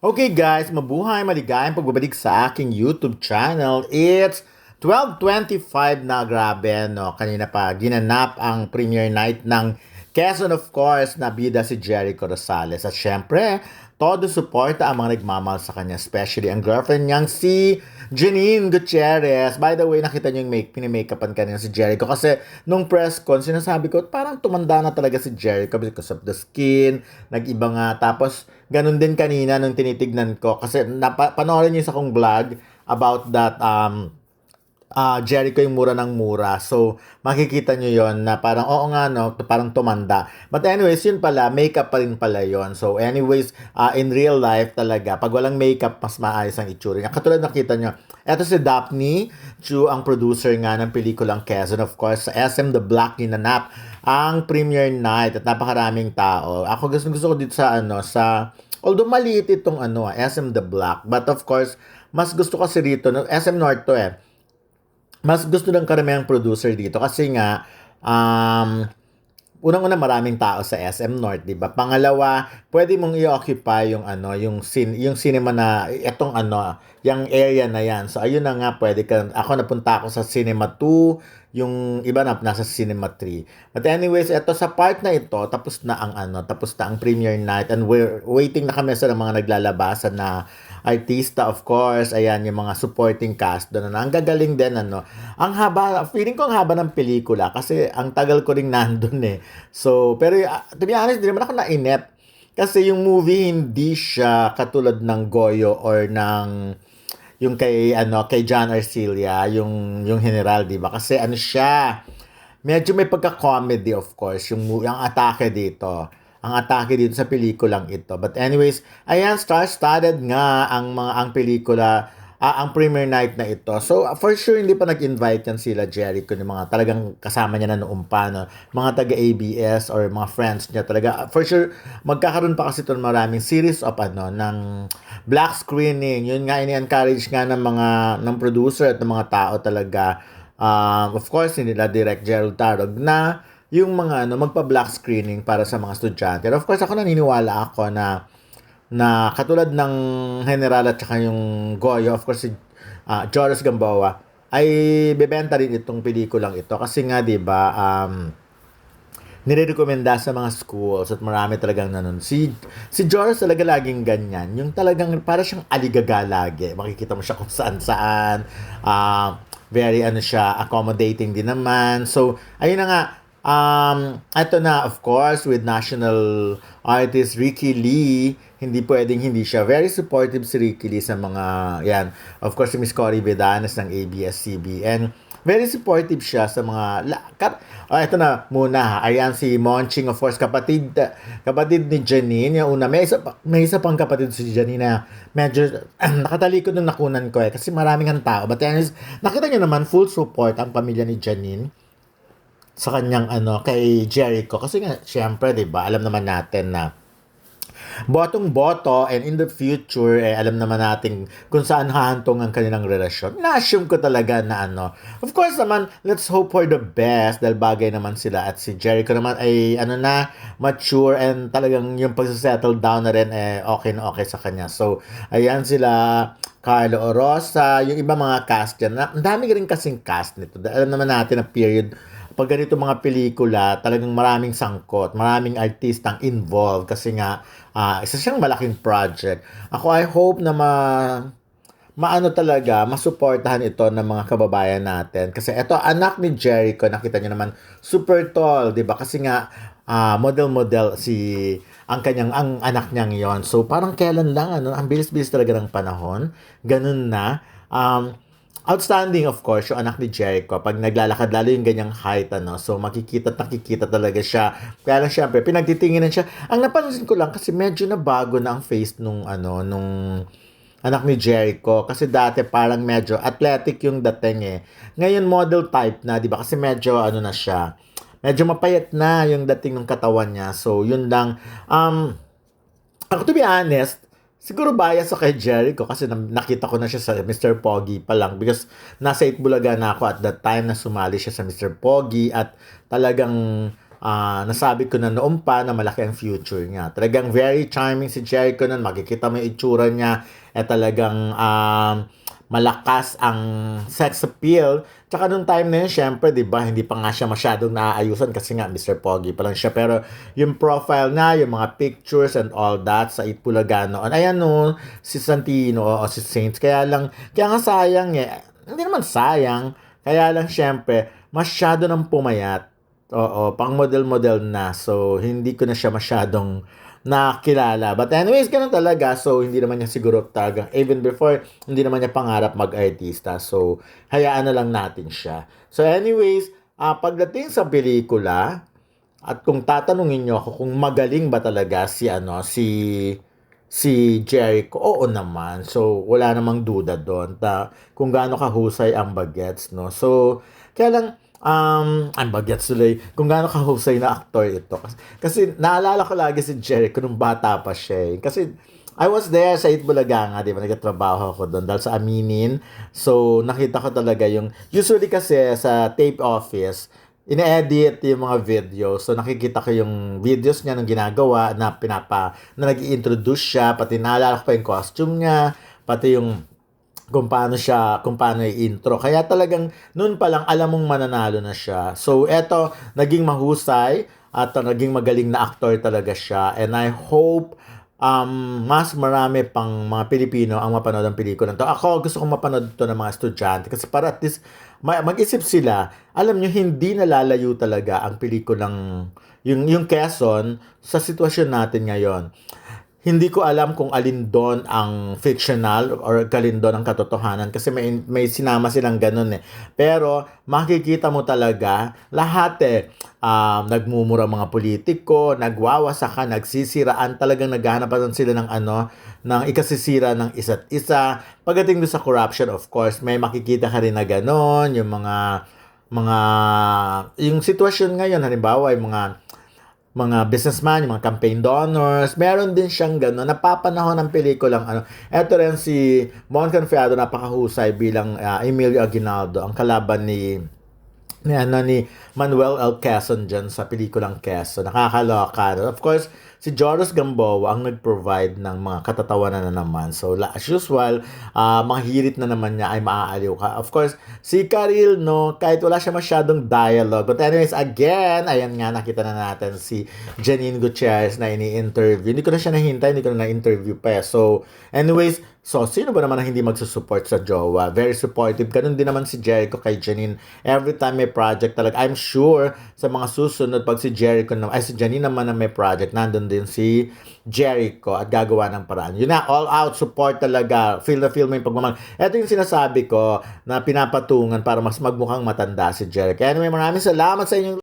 Okay guys, mabuhay, maligayang pagbabalik sa aking YouTube channel. It's 12.25 na grabe, no? Kanina pa, ginanap ang premiere night ng Quezon of course, na bida si Jericho Rosales. At syempre, todo suporta ang mga nagmamahal sa kanya, especially ang girlfriend niyang si Janine Gutierrez. By the way, nakita niyo yung make, pinimake-upan kanina si Jericho kasi nung press con, sinasabi ko, parang tumanda na talaga si Jericho because of the skin, nag-iba nga. Tapos, ganun din kanina nung tinitignan ko kasi napa, panoorin niyo sa kong vlog about that um, uh, Jericho yung mura ng mura. So, makikita nyo yon na parang, oo nga, no, parang tumanda. But anyways, yun pala, makeup pa rin pala yon So, anyways, uh, in real life talaga, pag walang makeup, mas maayos ang itsura niya. Katulad nakita nyo, eto si Daphne Chu, ang producer nga ng pelikulang Quezon, of course, sa SM The Black Ninanap, ang premiere night at napakaraming tao. Ako gusto, gusto ko dito sa, ano, sa, although maliit itong, ano, SM The Black, but of course, mas gusto kasi rito, SM North to eh, mas gusto ng karamihang producer dito kasi nga um, unang-una maraming tao sa SM North, 'di ba? Pangalawa, pwede mong i-occupy yung ano, yung sin yung cinema na itong ano, yung area na 'yan. So ayun na nga, pwede ka ako napunta ako sa Cinema 2, yung iba na nasa Cinema 3. But anyways, ito sa part na ito, tapos na ang ano, tapos na ang premiere night and we're waiting na kami sa mga naglalabasan na artista of course, ayan yung mga supporting cast doon. Ang gagaling din ano. Ang haba, feeling ko ang haba ng pelikula kasi ang tagal ko ring nandun eh. So, pero uh, to be honest, hindi naman ako nainip. Kasi yung movie hindi siya katulad ng Goyo or ng yung kay ano kay John Arcilia, yung yung general, 'di ba? Kasi ano siya, medyo may pagka-comedy of course, yung yung atake dito ang atake dito sa pelikulang ito. But anyways, ayan, star-studded nga ang mga ang pelikula uh, ang premiere night na ito. So, for sure, hindi pa nag-invite yan sila Jericho, yung mga talagang kasama niya na noong pa, no? mga taga-ABS or mga friends niya talaga. For sure, magkakaroon pa kasi ito maraming series of ano, ng black screening. Yun nga, ini-encourage nga ng mga, ng producer at ng mga tao talaga. Uh, of course, hindi nila direct Gerald Tarog na yung mga ano, magpa-black screening para sa mga estudyante. And of course, ako naniniwala ako na na katulad ng General at saka yung Goyo, of course, si uh, Joris Gamboa, ay bebenta rin itong pelikulang ito. Kasi nga, di ba, um, nire-recommenda sa mga schools at marami talagang nanon. Si, si Joris talaga laging ganyan. Yung talagang, para siyang aligaga lagi. Makikita mo siya kung saan-saan. Uh, very, ano siya, accommodating din naman. So, ayun na nga, Um, ito na, of course, with national artist Ricky Lee, hindi pwedeng hindi siya. Very supportive si Ricky Lee sa mga, yan, of course, si Miss Cory Vedanes ng ABS-CBN. Very supportive siya sa mga, kat, oh, ito na muna, ayan si Monching, of course, kapatid, kapatid ni Janine, yung una, may isa, may isa pang kapatid si Janine na medyo, nakatalikod nung nakunan ko eh, kasi maraming ang tao. But anyways, nakita niyo naman, full support ang pamilya ni Janine sa kanyang ano kay Jericho kasi nga syempre 'di ba alam naman natin na botong boto and in the future eh, alam naman natin kung saan hahantong ang kanilang relasyon. Na-assume ko talaga na ano. Of course naman, let's hope for the best dahil bagay naman sila at si Jericho naman ay ano na, mature and talagang yung pagsasettle down na rin eh okay na okay sa kanya. So, ayan sila Carlo Orosa, yung iba mga cast dyan. Ang dami rin kasing cast nito. Alam naman natin na period pag ganito mga pelikula, talagang maraming sangkot, maraming artistang involved kasi nga uh, isa siyang malaking project. Ako I hope na ma maano talaga, masuportahan ito ng mga kababayan natin. Kasi ito, anak ni Jericho, nakita niyo naman, super tall, di ba? Kasi nga, uh, model-model si ang kanyang ang anak niyang yon. So parang kailan lang ano, ang bilis-bilis talaga ng panahon. Ganun na. Um, outstanding of course yung anak ni Jericho pag naglalakad lalo yung ganyang height ano. So makikita nakikita talaga siya. Kaya lang syempre pinagtitinginan siya. Ang napansin ko lang kasi medyo na bago na ang face nung ano nung anak ni Jericho. Kasi dati parang medyo athletic yung dating eh. Ngayon model type na di ba? Kasi medyo ano na siya medyo mapayat na yung dating ng katawan niya. So yun lang. Um ako to be honest Siguro bias ako kay Jericho kasi nakita ko na siya sa Mr. Pogi pa lang because nasa Itbulaga na ako at that time na sumali siya sa Mr. Pogi at talagang ah, nasabi ko na noon pa na malaki ang future niya. Talagang very charming si Jericho nun. Makikita mo yung itsura niya. Eh talagang um, malakas ang sex appeal. Tsaka nung time na yun, syempre, di ba, hindi pa nga siya masyadong naaayusan kasi nga, Mr. Pogi pa lang siya. Pero yung profile na, yung mga pictures and all that sa Itbulaga noon, ayan no, si Santino o si Saints. Kaya lang, kaya nga sayang eh. Hindi naman sayang. Kaya lang, syempre, masyado nang pumayat. Oo, pang model-model na. So, hindi ko na siya masyadong nakilala. But anyways, ganun talaga. So, hindi naman niya siguro talaga, even before, hindi naman niya pangarap mag-artista. So, hayaan na lang natin siya. So, anyways, ah pagdating sa pelikula, at kung tatanungin niyo ako kung magaling ba talaga si ano si si Jericho, oo naman. So, wala namang duda doon ta kung gaano kahusay ang bagets, no? So, kaya lang, um, ang bagets tuloy, kung gaano kahusay na aktor ito. Kasi, naalala ko lagi si Jericho nung bata pa siya. eh. Kasi, I was there sa Itbulaga nga, di ba? Nagkatrabaho ako doon dahil sa Aminin. So, nakita ko talaga yung, usually kasi sa tape office, ine-edit yung mga video. So, nakikita ko yung videos niya nung ginagawa na pinapa, na nag introduce siya, pati naalala ko pa yung costume niya, pati yung kung paano siya, kung paano yung intro. Kaya talagang noon pa lang alam mong mananalo na siya. So, eto, naging mahusay at naging magaling na actor talaga siya. And I hope um, mas marami pang mga Pilipino ang mapanood ang pelikula to. Ako, gusto kong mapanood to ng mga estudyante kasi para at least ma- mag-isip sila, alam nyo, hindi nalalayo talaga ang pelikulang, yung, yung Quezon sa sitwasyon natin ngayon. Hindi ko alam kung alin doon ang fictional or alin doon ang katotohanan kasi may, may sinama silang ganun eh. Pero makikita mo talaga lahat eh. Um, nagmumura mga politiko, nagwawasakan, nagsisiraan, talagang naghahanap sila ng ano, ng ikasisira ng isa't isa. Pagdating doon sa corruption, of course, may makikita ka rin na ganon, yung mga mga yung sitwasyon ngayon halimbawa yung mga mga businessman, yung mga campaign donors, meron din siyang gano'n, napapanahon ng pelikulang ano. Ito rin si Mon Confiado, napakahusay bilang uh, Emilio Aguinaldo, ang kalaban ni ni ano ni Manuel L. Quezon dyan sa pelikulang Quezon. Nakakaloka. Of course, si Joros Gamboa ang nag-provide ng mga katatawanan na naman. So, as usual, uh, mga hirit na naman niya ay maaaliw ka. Of course, si Karil, no, kahit wala siya masyadong dialogue. But anyways, again, ayan nga, nakita na natin si Janine Gutierrez na ini-interview. Hindi ko na siya nahintay, hindi ko na na-interview pa. eh. So, anyways, So, sino ba naman ang hindi magsusupport sa jowa? Very supportive. Ganun din naman si Jericho kay Janine. Every time may project talaga. I'm sure sa mga susunod, pag si Jericho naman, ay si Janine naman na may project, nandun din si Jericho at gagawa ng paraan. Yun na, all out support talaga. Feel na feel mo yung pagmamahal. Ito yung sinasabi ko na pinapatungan para mas magmukhang matanda si Jericho. Anyway, maraming salamat sa inyong